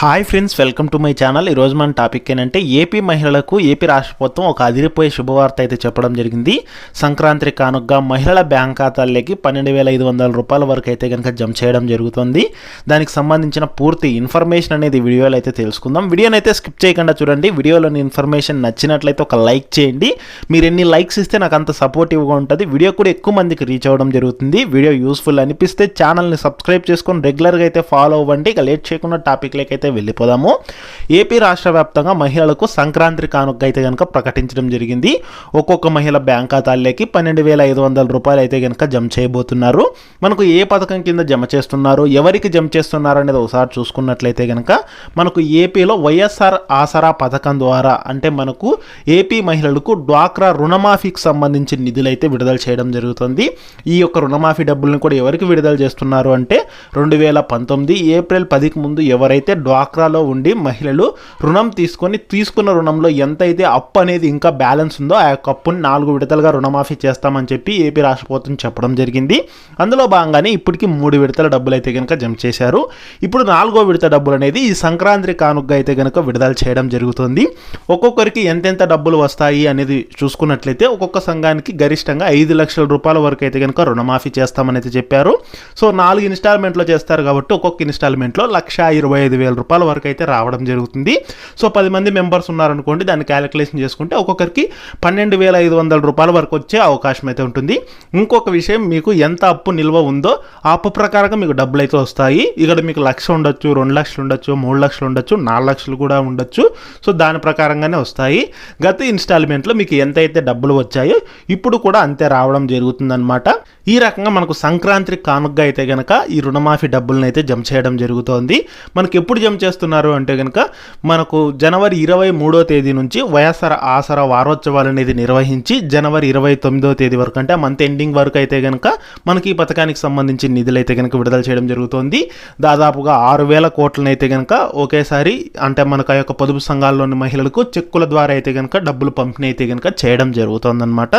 Hi friends welcome to my channel. ఈరోజు మన topic ఏంటంటే ఏపీ మహిళలకు ఏపీ రాష్ట్ర ప్రభుత్వం ఒక అదిరిపోయే శుభవార్త అయితే చెప్పడం జరిగింది. సంక్రాంతి కానుకగా మహిళల బ్యాంక్ ఖాతాల్లోకి పన్నెండు వేల ఐదు వందల రూపాయల వరకు అయితే కనుక జమ చేయడం జరుగుతుంది. దానికి సంబంధించిన పూర్తి ఇన్ఫర్మేషన్ అనేది వీడియోలో అయితే తెలుసుకుందాం. వీడియోని అయితే స్కిప్ చేయకుండా చూడండి. వీడియోలోని ఇన్ఫర్మేషన్ నచ్చినట్లయితే ఒక లైక్ చేయండి. మీరు ఎన్ని లైక్స్ ఇస్తే నాకు అంత సపోర్టివ్గా ఉంటుంది. వీడియో కూడా ఎక్కువ మందికి రీచ్ అవ్వడం జరుగుతుంది. వీడియో యూస్ఫుల్ అనిపిస్తే ఛానల్ని సబ్స్క్రైబ్ చేసుకొని రెగ్యులర్గా అయితే ఫాలో అవ్వండి. ఇక లేట్ చేయకుండా టాపిక్లోకి అయితే వెళ్ళిపోదాము. ఏపీ రాష్ట్ర వ్యాప్తంగా మహిళలకు సంక్రాంతి కానుక అయితే కనుక ప్రకటించడం జరిగింది. ఒక్కొక్క మహిళ బ్యాంక్ ఖాతాల్లోకి పన్నెండు వేల ఐదు వందల రూపాయలు అయితే కనుక జమ చేయబోతున్నారు. మనకు ఏ పథకం కింద జమ చేస్తున్నారు? ఎవరికి జమ చేస్తున్నారు అనేది ఒకసారి చూసుకున్నట్లయితే కనుక మనకు ఏపీలో వైఎస్ఆర్ ఆసరా పథకం ద్వారా అంటే మనకు ఏపీ మహిళలకు డ్వాక్రా రుణమాఫీకి సంబంధించిన నిధులు అయితే విడుదల చేయడం జరుగుతుంది. ఈ యొక్క రుణమాఫీ డబ్బులను కూడా ఎవరికి విడుదల చేస్తున్నారు అంటే రెండు వేల పంతొమ్మిది ఏప్రిల్ పదికి ముందు ఎవరైతే డ్వా డ్వాక్రాలో ఉండి మహిళలు రుణం తీసుకొని తీసుకున్న రుణంలో ఎంతైతే అప్పు అనేది ఇంకా బ్యాలెన్స్ ఉందో ఆ యొక్క అప్పుని నాలుగు విడతలుగా రుణమాఫీ చేస్తామని చెప్పి ఏపీ రాష్ట్ర ప్రభుత్వం చెప్పడం జరిగింది. అందులో భాగంగానే ఇప్పటికి మూడు విడతల డబ్బులు అయితే కనుక జమ చేశారు. ఇప్పుడు నాలుగో విడత డబ్బులు అనేది ఈ సంక్రాంతి కానుకగా అయితే కనుక విడుదల చేయడం జరుగుతుంది. ఒక్కొక్కరికి ఎంతెంత డబ్బులు వస్తాయి అనేది చూసుకున్నట్లయితే ఒక్కొక్క సంఘానికి గరిష్టంగా ఐదు లక్షల రూపాయల వరకు అయితే కనుక రుణమాఫీ చేస్తామని అయితే చెప్పారు. సో నాలుగు ఇన్స్టాల్మెంట్లో చేస్తారు కాబట్టి ఒక్కొక్క ఇన్స్టాల్మెంట్లో లక్ష ఇరవై ఐదు వేల రూపాయలు రూపాయల వరకు అయితే రావడం జరుగుతుంది. సో పది మంది మెంబర్స్ ఉన్నారనుకోండి దాన్ని క్యాలిక్యులేషన్ చేసుకుంటే ఒక్కొక్కరికి పన్నెండు వేల ఐదు వందల రూపాయల వరకు వచ్చే అవకాశం అయితే ఉంటుంది. ఇంకొక విషయం మీకు ఎంత అప్పు నిల్వ ఉందో ఆ అప్పు ప్రకారంగా మీకు డబ్బులు అయితే వస్తాయి. ఇక్కడ మీకు లక్ష ఉండొచ్చు రెండు లక్షలు ఉండొచ్చు మూడు లక్షలు ఉండొచ్చు నాలుగు లక్షలు కూడా ఉండొచ్చు. సో దాని ప్రకారంగానే వస్తాయి. గత ఇన్స్టాల్మెంట్లో మీకు ఎంతైతే డబ్బులు వచ్చాయో ఇప్పుడు కూడా అంతే రావడం జరుగుతుందన్నమాట. ఈ రకంగా మనకు సంక్రాంతి కానుకగా అయితే గనక ఈ రుణమాఫీ డబ్బులను అయితే జమ చేయడం జరుగుతోంది. మనకి ఎప్పుడు జమ చేస్తున్నారు అంటే కనుక మనకు జనవరి ఇరవై మూడో తేదీ నుంచి వైఎస్ఆర్ ఆసరా వారోత్సవాలు అనేది నిర్వహించి జనవరి ఇరవై తొమ్మిదో తేదీ వరకు అంటే మంత్ ఎండింగ్ వరకు అయితే కనుక మనకి ఈ పథకానికి సంబంధించి నిధులు అయితే కనుక విడుదల చేయడం జరుగుతోంది. దాదాపుగా ఆరు వేల కోట్లను అయితే కనుక ఒకేసారి అంటే మనకు ఆ యొక్క పొదుపు సంఘాల్లోని మహిళలకు చెక్కుల ద్వారా అయితే కనుక డబ్బులు పంపిణీ అయితే కనుక చేయడం జరుగుతుందన్నమాట.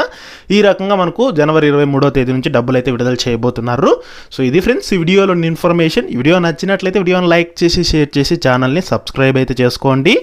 ఈ రకంగా మనకు జనవరి ఇరవై మూడో తేదీ నుంచి డబ్బులు అయితే విడుదల చేయబోతున్నారు. సో ఇది ఫ్రెండ్స్ ఈ వీడియోలో ఇన్ఫర్మేషన్. వీడియో నచ్చినట్లయితే వీడియోని లైక్ చేసి షేర్ చేసి చేసి ఛానల్ని సబ్స్క్రైబ్ అయితే చేసుకోండి.